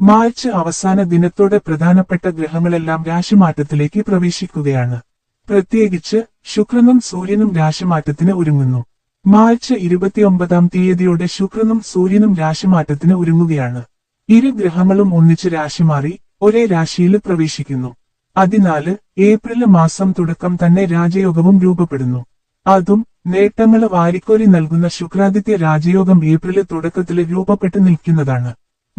March അവസാന ദിനത്തോടെ പ്രധാനപ്പെട്ട ഗ്രഹങ്ങളെല്ലാം രാശിമാറ്റത്തിലേക്ക് പ്രവേശിക്കുകയാണ്. പ്രത്യേകിച്ച് ശുക്രനും സൂര്യനും രാശിമാറ്റത്തിന് ഒരുങ്ങുന്നു. മാർച്ച് ഇരുപത്തിയൊമ്പതാം തീയതിയോടെ ശുക്രനും സൂര്യനും രാശിമാറ്റത്തിന് ഒരുങ്ങുകയാണ്. ഇരു ഗ്രഹങ്ങളും ഒന്നിച്ച് രാശി മാറി ഒരേ രാശിയിൽ പ്രവേശിക്കുന്നു. അതിനാല് ഏപ്രിൽ മാസം തുടക്കം തന്നെ രാജയോഗവും രൂപപ്പെടുന്നു. അതും നേട്ടങ്ങൾ വാരിക്കോരി നൽകുന്ന ശുക്രാദിത്യ രാജയോഗം ഏപ്രിൽ തുടക്കത്തിൽ രൂപപ്പെട്ടു നിൽക്കുന്നതാണ്.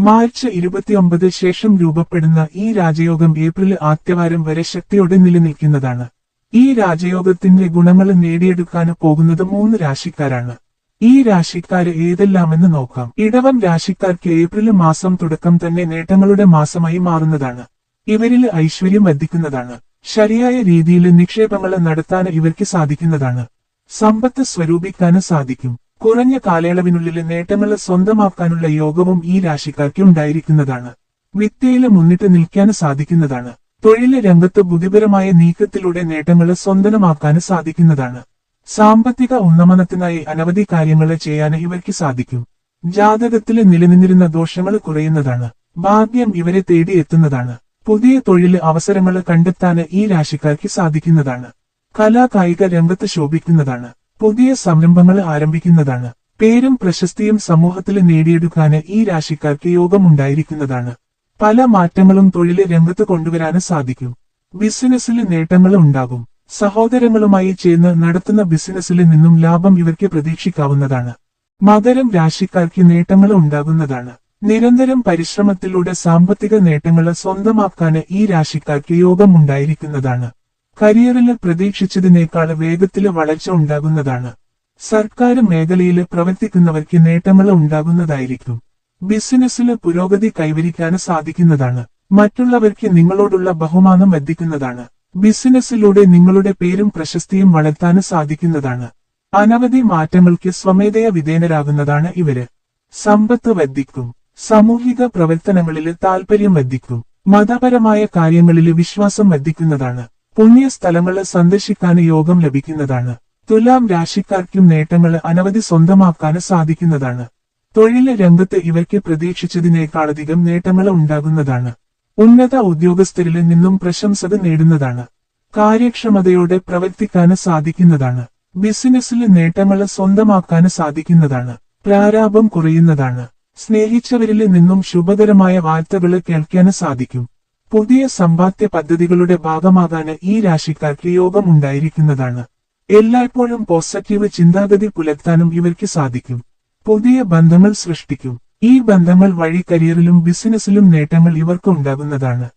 മാർച്ച് ഇരുപത്തിയൊമ്പത് ശേഷം രൂപപ്പെടുന്ന ഈ രാജയോഗം ഏപ്രിൽ ആദ്യവാരം വരെ ശക്തിയോടെ നിലനിൽക്കുന്നതാണ്. ഈ രാജയോഗത്തിന്റെ ഗുണങ്ങൾ നേടിയെടുക്കാൻ പോകുന്നത് മൂന്ന് രാശിക്കാരാണ്. ഈ രാശിക്കാര് ഏതെല്ലാമെന്ന് നോക്കാം. ഇടവം രാശിക്കാർക്ക് ഏപ്രിൽ മാസം തുടക്കം തന്നെ നേട്ടങ്ങളുടെ മാസമായി മാറുന്നതാണ്. ഇവരിൽ ഐശ്വര്യം വർദ്ധിക്കുന്നതാണ്. ശരിയായ രീതിയിൽ നിക്ഷേപങ്ങൾ നടത്താൻ ഇവർക്ക് സാധിക്കുന്നതാണ്. സമ്പത്ത് സ്വരൂപിക്കാനും സാധിക്കും. കുറഞ്ഞ കാലയളവിനുള്ളിൽ നേട്ടങ്ങൾ സ്വന്തമാക്കാനുള്ള യോഗവും ഈ രാശിക്കാർക്ക് ഉണ്ടായിരിക്കുന്നതാണ്. വിദ്യയിൽ മുന്നിട്ട് നിൽക്കാൻ സാധിക്കുന്നതാണ്. തൊഴിലെ രംഗത്ത് ബുദ്ധിപരമായ നീക്കത്തിലൂടെ നേട്ടങ്ങൾ സ്വന്തമാക്കാൻ സാധിക്കുന്നതാണ്. സാമ്പത്തിക ഉന്നമനത്തിനായി അനവധി കാര്യങ്ങൾ ചെയ്യാൻ ഇവർക്ക് സാധിക്കും. ജാതകത്തിൽ നിലനിന്നിരുന്ന ദോഷങ്ങൾ കുറയുന്നതാണ്. ഭാഗ്യം ഇവരെ തേടി എത്തുന്നതാണ്. പുതിയ തൊഴിൽ അവസരങ്ങൾ കണ്ടെത്താൻ ഈ രാശിക്കാർക്ക് സാധിക്കുന്നതാണ്. കലാകായിക രംഗത്ത് ശോഭിക്കുന്നതാണ്. പുതിയ സംരംഭങ്ങൾ ആരംഭിക്കുന്നതാണ്. പേരും പ്രശസ്തിയും സമൂഹത്തിൽ നേടിയെടുക്കാൻ ഈ രാശിക്കാർക്ക് യോഗമുണ്ടായിരിക്കുന്നതാണ്. പല മാറ്റങ്ങളും തൊഴിൽ രംഗത്ത് കൊണ്ടുവരാൻ സാധിക്കും. ബിസിനസ്സിൽ നേട്ടങ്ങൾ ഉണ്ടാകും. സഹോദരങ്ങളുമായി ചേർന്ന് നടത്തുന്ന ബിസിനസ്സിൽ നിന്നും ലാഭം ഇവർക്ക് പ്രതീക്ഷിക്കാവുന്നതാണ്. മകരം രാശിക്കാർക്ക് നേട്ടങ്ങൾ ഉണ്ടാകുന്നതാണ്. നിരന്തരം പരിശ്രമത്തിലൂടെ സാമ്പത്തിക നേട്ടങ്ങൾ സ്വന്തമാക്കാന് ഈ രാശിക്കാർക്ക് യോഗം കരിയറിൽ പ്രതീക്ഷിച്ചതിനേക്കാൾ വേഗത്തിൽ വളർച്ച ഉണ്ടാകുന്നതാണ്. സർക്കാർ മേഖലയിൽ പ്രവർത്തിക്കുന്നവർക്ക് നേട്ടങ്ങൾ ഉണ്ടാകുന്നതായിരിക്കും. ബിസിനസ്സിൽ പുരോഗതി കൈവരിക്കാൻ സാധിക്കുന്നതാണ്. മറ്റുള്ളവർക്ക് നിങ്ങളോടുള്ള ബഹുമാനം വർദ്ധിക്കുന്നതാണ്. ബിസിനസ്സിലൂടെ നിങ്ങളുടെ പേരും പ്രശസ്തിയും വളർത്താൻ സാധിക്കുന്നതാണ്. അനവധി മാറ്റങ്ങൾക്ക് സ്വമേധയ വിധേയരാകുന്നതാണ് ഇവർ. സമ്പത്ത് വർദ്ധിക്കും. സാമൂഹിക പ്രവർത്തനങ്ങളിൽ താൽപര്യം വർദ്ധിക്കും. മതപരമായ കാര്യങ്ങളിൽ വിശ്വാസം വർദ്ധിക്കുന്നതാണ്. പുണ്യ സ്ഥലങ്ങൾ സന്ദർശിക്കാൻ യോഗം ലഭിക്കുന്നതാണ്. തുലാം രാശിക്കാർക്കും നേട്ടങ്ങൾ അനവധി സ്വന്തമാക്കാൻ സാധിക്കുന്നതാണ്. തൊഴിൽ രംഗത്ത് ഇവയ്ക്ക് പ്രതീക്ഷിച്ചതിനേക്കാളധികം നേട്ടങ്ങൾ ഉണ്ടാകുന്നതാണ്. ഉന്നത ഉദ്യോഗസ്ഥരിൽ നിന്നും പ്രശംസത നേടുന്നതാണ്. കാര്യക്ഷമതയോടെ പ്രവർത്തിക്കാൻ സാധിക്കുന്നതാണ്. ബിസിനസ്സിൽ നേട്ടങ്ങൾ സ്വന്തമാക്കാൻ സാധിക്കുന്നതാണ്. പ്രാരാഭം കുറയുന്നതാണ്. സ്നേഹിച്ചവരിൽ നിന്നും ശുഭകരമായ വാർത്തകൾ കേൾക്കാൻ സാധിക്കും. പുതിയ സമ്പാദ്യ പദ്ധതികളുടെ ഭാഗമാകാന് ഈ രാശിക്കാർക്ക് യോഗം ഉണ്ടായിരിക്കുന്നതാണ് എല്ലായ്പ്പോഴും പോസിറ്റീവ് ചിന്താഗതി പുലർത്താനും ഇവർക്ക് സാധിക്കും. പുതിയ ബന്ധങ്ങൾ സൃഷ്ടിക്കും. ഈ ബന്ധങ്ങൾ വഴി കരിയറിലും ബിസിനസ്സിലും നേട്ടങ്ങൾ ഇവർക്ക് ഉണ്ടാകുന്നതാണ്